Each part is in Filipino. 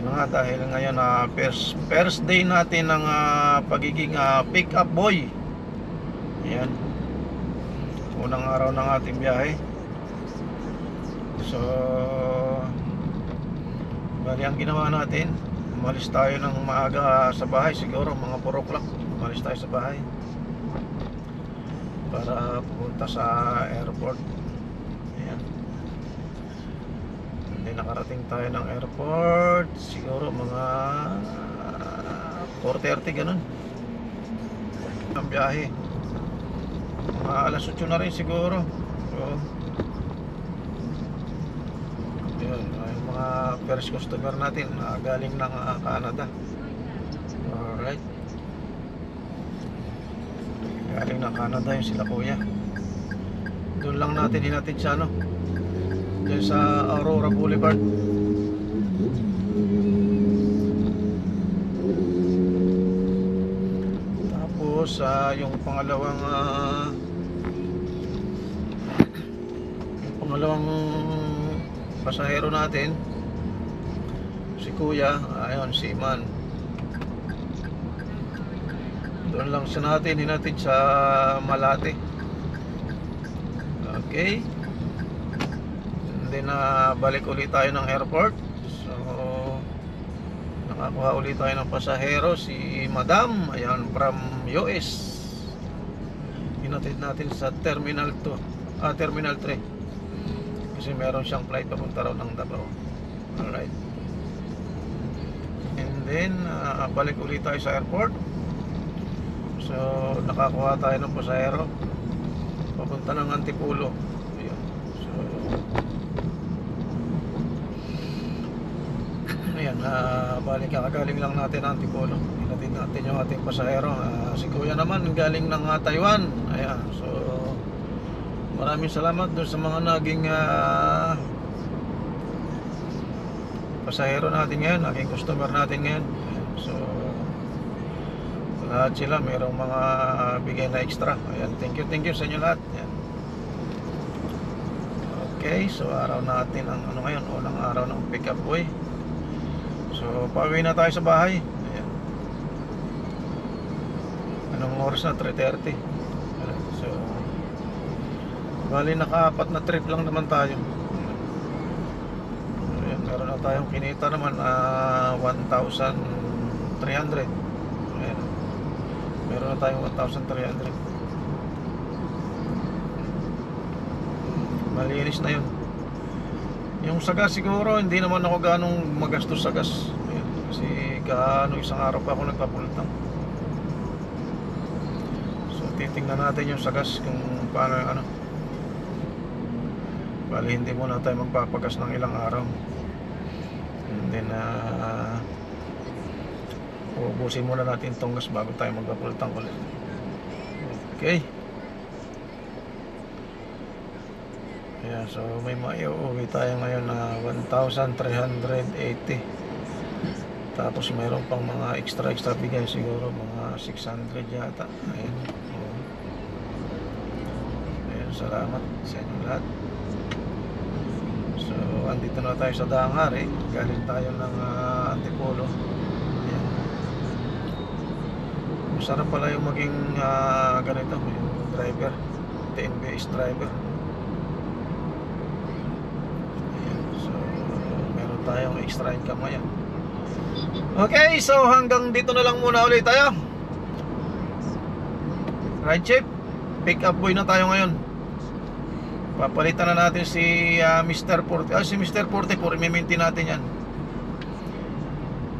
Nga dahil ngayon na first, first day natin ng ah, pagiging ah, pick up boy. Ayan. Unang araw ng ating biyahe. So bali ang ginawa natin, umalis tayo ng maaga sa bahay, siguro mga 4 o'clock. Umalis tayo sa bahay. Para pumunta sa airport. Ayan. Hindi nakarating tayo ng airport. Siguro mga 4.30 ganun. Ang biyahe. Mga alas 8 na rin siguro. So, Yun, yung mga first customer natin ah, Galing ng ah, Canada. Alright. Galing ng Canada yung sila kuya. Doon lang natin hinatid sa ano Diyan sa Aurora Boulevard. Tapos ah, yung pangalawang ah, yung pangalawang pasahero natin si Kuya, ayun si Man. Doon lang siya natin hinatid sa Malate. Okay. And then na balik ulit tayo ng airport. So nakakuha ulit tayo ng pasahero si Madam, ayan from US. Hinatid natin sa Terminal 2, ah Terminal 3. Kasi meron siyang flight papunta raw ng Davao. Alright. And then ah, balik ulit tayo sa airport. So nakakuha tayo ng pasahero papunta ng Antipolo. Ayun. So Ayan, uh, balik kakagaling lang natin ang Antipolo. Hinatid natin yung ating pasahero. Ah, si Kuya naman galing ng ah, Taiwan. Ayan, so maraming salamat doon sa mga naging ah, pasahero natin ngayon, naging customer natin ngayon. So lahat sila mayroong mga bigay na extra. Ayan, thank you, thank you sa inyo lahat. Ayan. Okay, so araw natin ang ano ngayon, unang araw ng pick up boy. So, pauwi na tayo sa bahay. Ayan. Anong oras na? 3.30. Ayan. So, bali nakaapat na trip lang naman tayo. Ayan, meron na tayong kinita naman ah, 1,300. Ayan. Meron na tayong 1,300. Malinis na yun. Yung sa gas siguro, hindi naman ako ganong magastos sa gas. Kasi gaano isang araw pa ako nagpapultang. So titingnan natin yung sa gas kung paano ano. Bali hindi muna tayo magpapagas ng ilang araw. And then uh, ubusin muna natin tong gas bago tayo magpapultang ulit. Okay. Ayan, so may maiuwi tayo ngayon na 1,380 Tapos mayroon pang mga extra extra bigay siguro mga 600 yata. Ayan, oo. Ayan salamat sa inyo lahat. So andito na tayo sa Danghari Galing tayo ng ah, Antipolo. Ayan. Masarap pala yung maging ah, ganito yung driver. TNBS driver Ayan, so meron tayong extra income ngayon. Okay, so hanggang dito na lang muna ulit tayo. Right chip, pick up boy na tayo ngayon. Papalitan na natin si ah, Mr. Forte. Ah, si Mr. Forte po, i-maintain natin yan.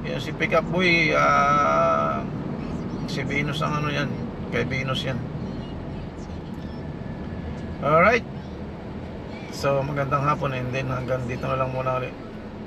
Yan, si pick up boy, ah, si Venus ang ano yan. Kay Venus yan. Alright. So magandang hapon and then hanggang dito na lang muna ulit.